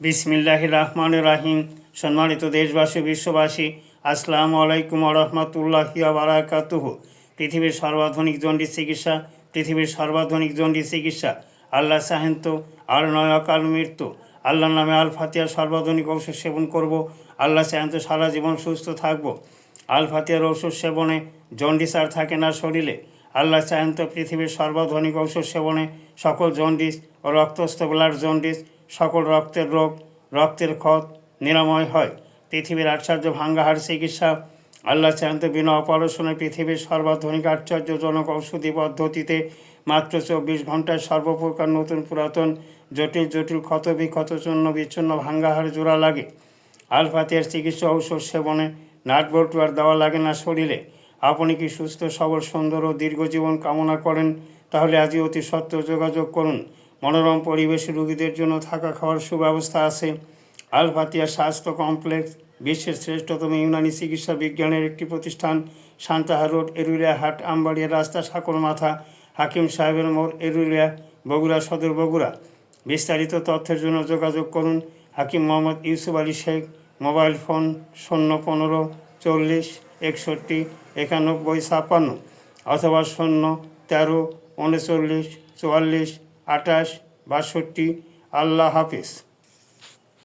বিসমিল্লাহ রহমান রাহিম সম্মানিত দেশবাসী, বিশ্ববাসী, আসসালামু আলাইকুম রহমতুল্লাহি বারাকাতুহ পৃথিবীর সর্বাধুনিক জন্ডিস চিকিৎসা, পৃথিবীর সর্বাধুনিক জন্ডিস চিকিৎসা। আল্লাহ সাহেন্ত আর নয় অকাল মৃত্যু। আল্লাহর নামে আল ফাতিয়ার সর্বাধুনিক ঔষধ সেবন করব। আল্লাহ সাহেন্ত সারা জীবন সুস্থ থাকব। আল ফাতিয়ার ঔষধ সেবনে জন্ডিস আর থাকে না শরীরে। আল্লাহ চাহেন তো পৃথিবীর সর্বাধুনিক ঔষধ সেবনে সকল জন্ডিস ও রক্তস্থ ব্লাড জন্ডিস সকল রক্তের রোগ, রক্তের ক্ষত নিরাময় হয়। পৃথিবীর আশ্চর্য ভাঙ্গাহার চিকিৎসা, আল্লাহ চাহেন তো বিনা অপারেশনে পৃথিবীর সর্বাধুনিক আশ্চর্যজনক ঔষধি পদ্ধতিতে মাত্র চব্বিশ ঘন্টায় সর্বপ্রকার নতুন পুরাতন, জটিল জটিল ক্ষত বিক্ষত চূর্ণ, বিচ্ছিন্ন ভাঙ্গাহার জোড়া লাগে। আলফাতিয়ার চিকিৎসা ঔষধ সেবনে নাট বল্টু আর দেওয়া লাগে না শরীরে। আপনি কি সুস্থ, সবল, সুন্দর ও দীর্ঘ জীবন কামনা করেন? তাহলে আজই অতি সত্য যোগাযোগ করুন। মনোরম পরিবেশে রোগীদের জন্য থাকা খাওয়ার সুব্যবস্থা আছে। আলফাতিয়া স্বাস্থ্য কমপ্লেক্স, বিশ্বের শ্রেষ্ঠতম ইউনানি চিকিৎসা বিজ্ঞানের একটি প্রতিষ্ঠান, সান্তাহা রোড, এরুলিয়া হাট, আমবাড়িয়া রাস্তা সাকর মাথা, হাকিম সাহেবের মোড়, এরুলিয়া, বগুড়া সদর বগুড়া। বিস্তারিত তথ্যের জন্য যোগাযোগ করুন হাকিম মোহাম্মদ ইউসুফ আলী শেখ, মোবাইল ফোন শূন্য পনেরো চল্লিশ একষট্টি একানব্বই ছাপ্পান্ন অথবা শূন্য তেরো উনচল্লিশ চুয়াল্লিশ আঠাশ বাষট্টি আল্লাহ হাফিজ।